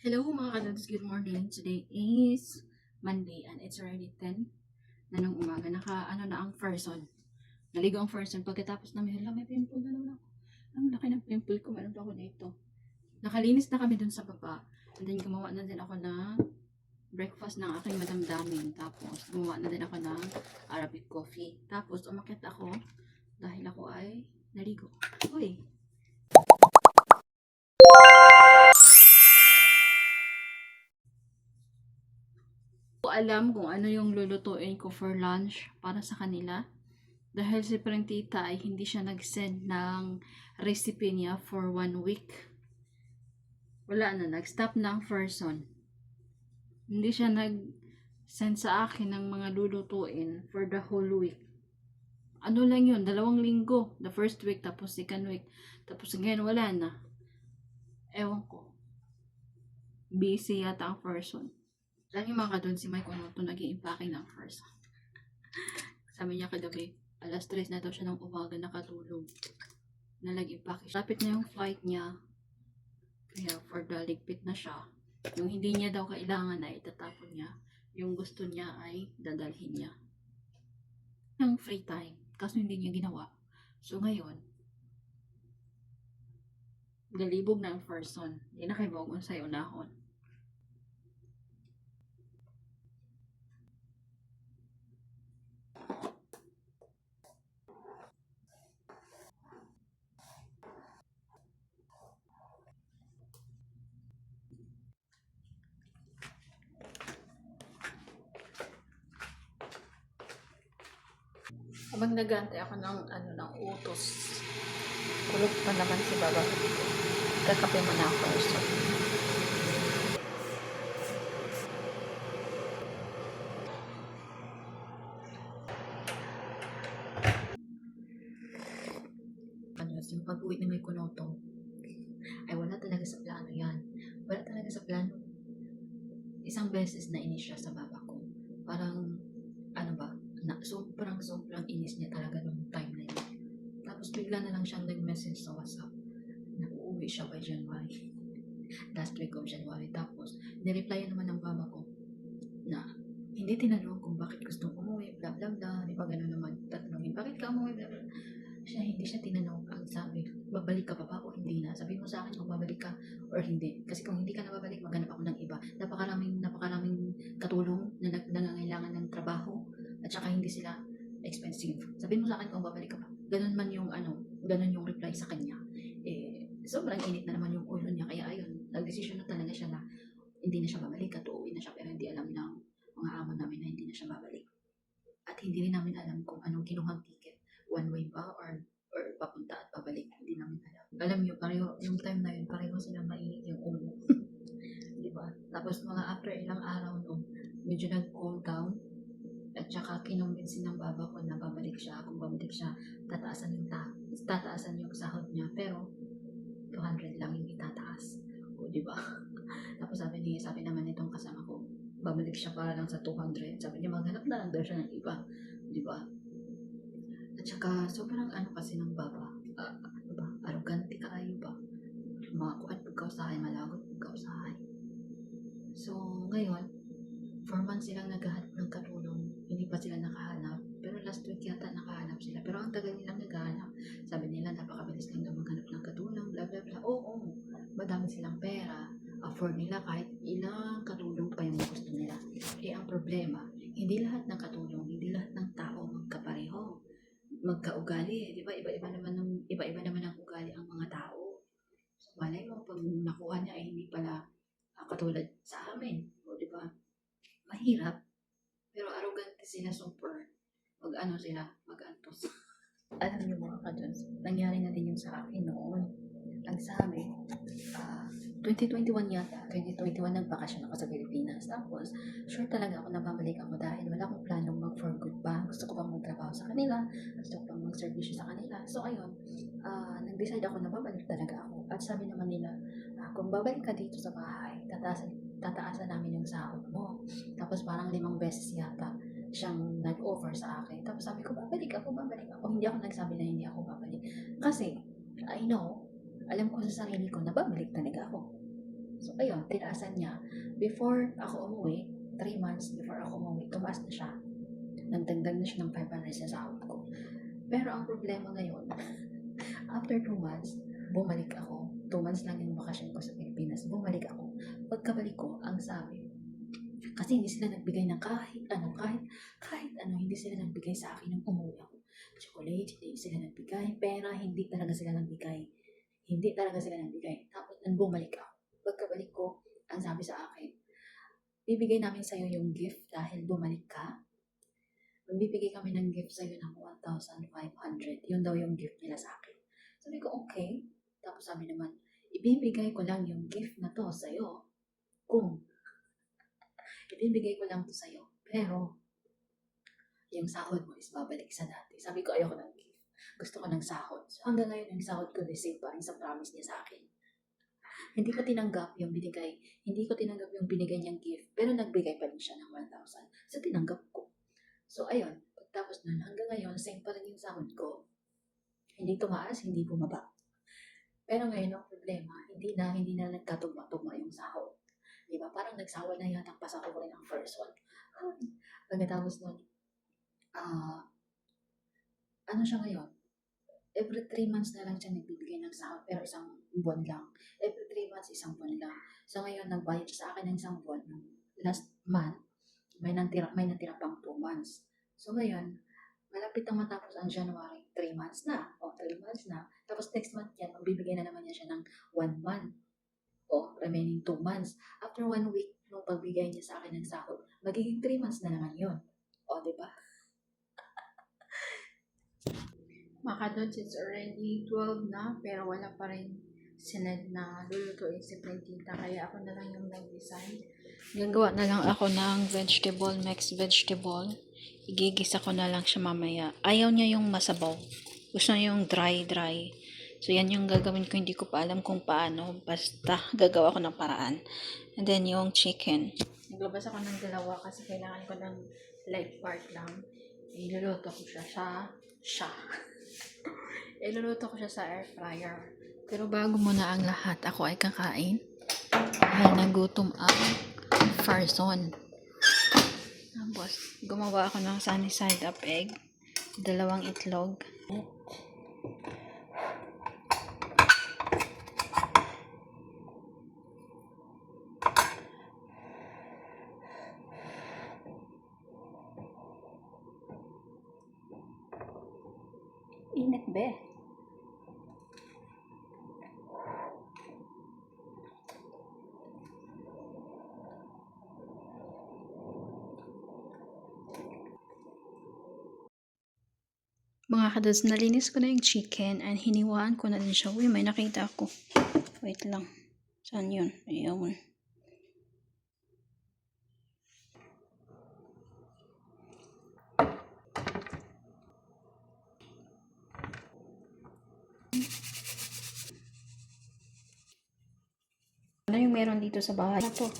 Hello mga kadads, good morning. Today is Monday and it's already 10 na ng umaga. Naka ano na ang person. Naligo ang person. Pagkatapos namin, hala may pimple na naman ako. Ang laki ng pimple ko, meron pa ako dito. Nakalinis na kami dun sa baba. And then gumawa na din ako ng breakfast ng aking madamdamin. Tapos gumawa na din ako ng Arabic coffee. Tapos umakit ako dahil ako ay naligo. Uy, alam kung ano yung lulutuin ko for lunch para sa kanila. Dahil si Preng Tita ay hindi siya nag-send ng recipe niya for one week. Wala na, nag-stop na person. Hindi siya nag-send sa akin ng mga lulutuin for the whole week. Ano lang yun, dalawang linggo. The first week, tapos second week. Tapos ngayon, wala na. Ewan ko. Busy yata ang person. Lagi mga doon si Mike Onoto naging impake ng first. Sabi niya kagabi, alas 3 na daw siya ng umaga nakatulog. Na nag-impake. Lapit na yung flight niya. Kaya for the ligpit na siya. Yung hindi niya daw kailangan na itatapon niya. Yung gusto niya ay dadalhin niya. Yung free time. Kaso hindi niya ginawa. So ngayon, galibog na ang person. Hindi na kayo bagon sa'yo nahon. Habang nagantay ako ng ano ng utos. Kulog pa naman si Baba. Kakape mo na ako. So, ano, yung pag-uwi na may kunoto, ay wala talaga sa plano yan. Wala talaga sa plano. Isang beses na inis siya sa baba ko. Parang, sobrang sobrang inis niya talaga nung time na yun. Tapos bigla na lang siyang nag-message sa WhatsApp na uuwi siya by January. Last week of January. Tapos, nireply naman ng mama ko na hindi tinanong kung bakit gustong umuwi, bla bla bla. Di ba gano'n naman tatanungin, bakit ka umuwi, bla bla. Siya, hindi siya tinanong. Ang sabi, babalik ka pa ba o hindi na? Sabi mo sa akin kung babalik ka or hindi. Kasi kung hindi ka na babalik, maghanap ako ng iba. Napakaraming, napakaraming katulong na nangangailangan ng trabaho at saka hindi sila expensive. Sabihin mo sa akin kung babalik ka pa. Ganun man yung ano, ganun yung reply sa kanya. Eh, sobrang init na naman yung ulo niya. Kaya ayun, nagdesisyon na talaga siya na hindi na siya babalik at uuwi na siya pero hindi alam ng mga amo namin na hindi na siya babalik. At hindi rin namin alam kung anong kinuhang ticket. One way ba or or papunta at pabalik. Hindi namin alam. Alam niyo, pareho, yung time na yun, pareho sila mainit yung ulo. Di ba? Tapos mga after ilang araw nung medyo nag-cool down, kinumbinsin ng baba ko na babalik siya. Kung babalik siya, tataasan yung, ta tataasan yung sahod niya. Pero, 200 lang yung itataas. O, di ba? Tapos sabi niya, sabi naman nitong kasama ko, babalik siya para lang sa 200. Sabi niya, maghanap na lang daw siya ng iba. Di ba? At saka, sobrang ano kasi ng baba. Ah, ano ba? Arrogante ka ayo ba? Mga kuat pagkausahay, malagot pagkausahay. So, ngayon, four months silang naghahanap ng katulong. Hindi pa sila nakahanap. Pero last week yata nakahanap sila. Pero ang tagal nilang naghahanap. Sabi nila, napakabilis lang daw maghanap ng katulong, bla bla bla. Oo, madami silang pera. Afford nila kahit ilang katulong pa yung gusto nila. Eh, ang problema, hindi lahat ng katulong, hindi lahat ng tao magkapareho. Magkaugali. Di ba? Iba-iba naman, ng, iba-iba naman ang ugali ang mga tao. So, malay mo, pag nakuha niya ay hindi pala ah, katulad sa amin. O, di ba? Mahirap. Super. Mag ano sila, mag-antos. Alam niyo mga kadons, nangyari na din yun sa akin noon. Ang sabi, ah, 2021 yata, 2021 nagbakasyon ako sa Pilipinas. Tapos, sure talaga ako na babalik ako dahil wala akong planong mag for good pa. Gusto ko pang magtrabaho sa kanila, gusto ko pang mag-servisyo sa kanila. So, ayun, ah, nag-decide ako na babalik talaga ako. At sabi naman nila, ah, kung babalik ka dito sa bahay, tataasan, tataasan namin yung sahod mo. Tapos parang limang beses yata siyang nag-offer sa akin. Tapos sabi ko, babalik ako, babalik ako. Hindi ako nagsabi na hindi ako babalik. Kasi, I know, alam ko sa sarili ko na babalik talaga ako. So, ayun, tinaasan niya. Before ako umuwi, 3 months before ako umuwi, tumaas na siya. Nagdagdag na siya ng 500 sa sahod ko. Pero ang problema ngayon, after 2 months, bumalik ako. 2 months lang yung bakasyon ko sa Pilipinas. Bumalik ako. Pagkabalik ko, ang sabi, kasi hindi sila nagbigay ng kahit ano, kahit, kahit ano, hindi sila nagbigay sa akin ng umuwi ako. Chocolate, hindi sila nagbigay. Pera, hindi talaga sila nagbigay. Hindi talaga sila nagbigay. Tapos, nang bumalik ako. Pagkabalik ko, ang sabi sa akin, bibigay namin sa'yo yung gift dahil bumalik ka. Magbibigay kami ng gift sa'yo ng 1,500. Yun daw yung gift nila sa akin. Sabi ko, okay. Tapos sabi naman, ibibigay ko lang yung gift na to sa'yo kung ibibigay ko lang to sa'yo. Pero, yung sahod mo is babalik sa dati. Sabi ko, ayoko ng gift. Gusto ko ng sahod. So, hanggang ngayon, yung sahod ko receive pa rin sa promise niya sa akin. Hindi ko tinanggap yung binigay. Hindi ko tinanggap yung binigay niyang gift. Pero nagbigay pa rin siya ng 1,000. So, tinanggap ko. So, ayun. Pagtapos nun, hanggang ngayon, same pa rin yung sahod ko. Hindi tumaas, hindi bumaba. Pero ngayon, ang problema, hindi na, hindi na nagkatugma-tugma yung sahod. Di ba? Parang nagsawa na yata pasakurin ang first one. Pagkatapos nun, ah, ano siya ngayon? Every three months na lang siya nagbibigay ng sahod, pero isang buwan lang. Every three months, isang buwan lang. So ngayon, nagbayad siya sa akin ng isang buwan. Last month, may natira, may natira pang two months. So ngayon, malapit na matapos ang January, three months na. O, three months na. Tapos next month yan, magbibigay na naman niya siya ng one month. O, remaining two months. After one week, nung pagbigay niya sa akin ng sahod, magiging three months na naman yun. O, di ba? Makadods, it's already 12 na, pero wala pa rin sinad na lulutuin si Plantita, kaya ako na lang yung nag-design. Gagawa na lang ako ng vegetable, mixed vegetable. Igigisa ko na lang siya mamaya. Ayaw niya yung masabaw. Gusto niya yung dry-dry. So, yan yung gagawin ko. Hindi ko pa alam kung paano. Basta, gagawa ko ng paraan. And then, yung chicken. Naglabas ako ng dalawa kasi kailangan ko ng light part lang. Iluluto ko siya. Siya. Siya. Iluluto ko siya sa air fryer. Pero bago muna ang lahat, ako ay kakain. Dahil nagutom ang Farson. Tapos, gumawa ako ng sunny side up egg. Dalawang itlog. Init be. Mga kados, nalinis ko na yung chicken and hiniwaan ko na din siya. Uy, may nakita ako. Wait lang. Saan yun? Ayun. Ano yung meron dito sa bahay? Ano to?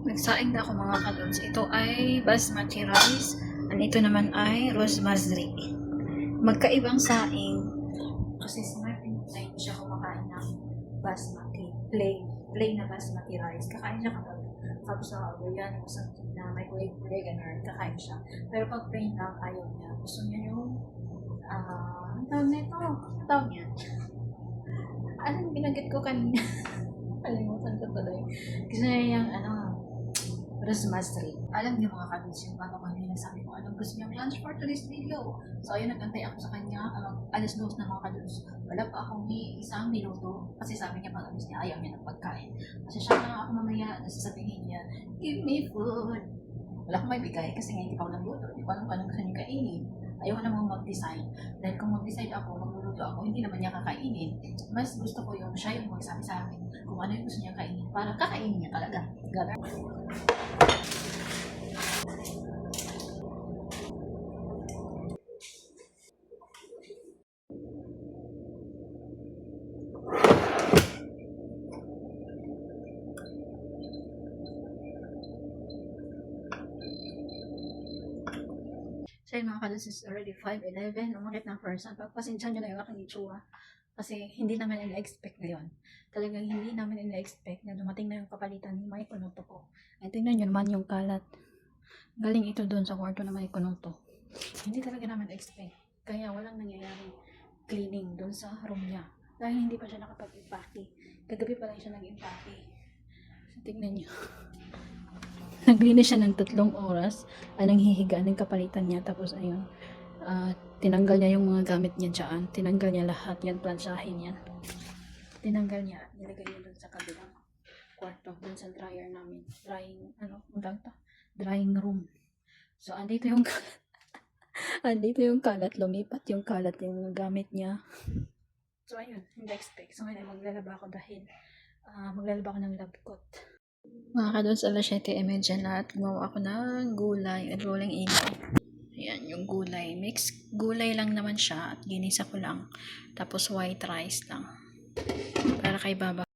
Nagsaing na ako mga kadods. Ito ay basmati rice. And ito naman ay rosemary. Magkaibang saing. Kasi si Martin, hindi siya kumakain ng basmati. Plain. Plain na basmati rice. Kakain siya kapag kapag sa Korean o something na may kulay-kulay ganun. Kakain siya. Pero pag plain lang, ayaw niya. Gusto niya yung ah, ang tawag na ito? Ang tawag niya? Anong binanggit ko kanina? Kalimutan ko tuloy. Gusto niya yung ano, rosemary. Alam niyo mga kabits yung bago kami nasabi ko anong gusto niyang lunch for today's video. So ayun, nagantay ako sa kanya. Um, alas dos na mga kabits. Wala pa akong ni isang minuto. Kasi sabi niya pag alis niya, ayaw niya ng pagkain. Kasi siya na ako mamaya, nasasabihin niya, give me food. Wala akong may kasi nga hindi pa ako nagluto. Hindi ko alam kung anong gusto niya kainin. Ayoko namang mag-decide. Dahil kung mag-decide ako, magluluto ako, hindi naman niya kakainin. Mas gusto ko yung siya yung magsabi sa akin kung ano yung gusto niya kainin para kakainin niya talaga. Ganun. Yun mga kalos is already 5.11. Umakit ng person. Pagpasensya nyo na yung aking itsura. Kasi hindi naman ina-expect ngayon. Talagang hindi namin ina-expect na dumating na yung kapalitan ni Mike Kunoto ko. At tingnan nyo naman yung kalat. Galing ito doon sa kwarto na Mike Kunoto. Hindi talaga namin expect. Kaya walang nangyayaring cleaning doon sa room niya. Dahil hindi pa siya nakapag-impake. Kagabi pa lang siya nag-impake. So, tignan niyo. Naglinis siya ng tatlong oras. Ay, nanghihiga ng kapalitan niya. Tapos, ayun. ah, tinanggal niya yung mga gamit niya dyan. Tinanggal niya lahat yan. Plansahin yan. Tinanggal niya. Nilagay niya doon sa kabilang kwarto. Doon sa dryer namin. Drying, ano, ang tawag to? Drying room. So, andito yung andito yung kalat. Lumipat yung kalat yung gamit niya. So, ayun. Hindi expect. So, ngayon ay maglalaba ako dahil ah, maglalaba ako ng lab coat. Mga kadods, alas 7.30 na at gumawa ako ng gulay at rolling ilaw. Ayan, yung gulay. Mix gulay lang naman siya at ginisa ko lang. Tapos white rice lang. Para kay Baba.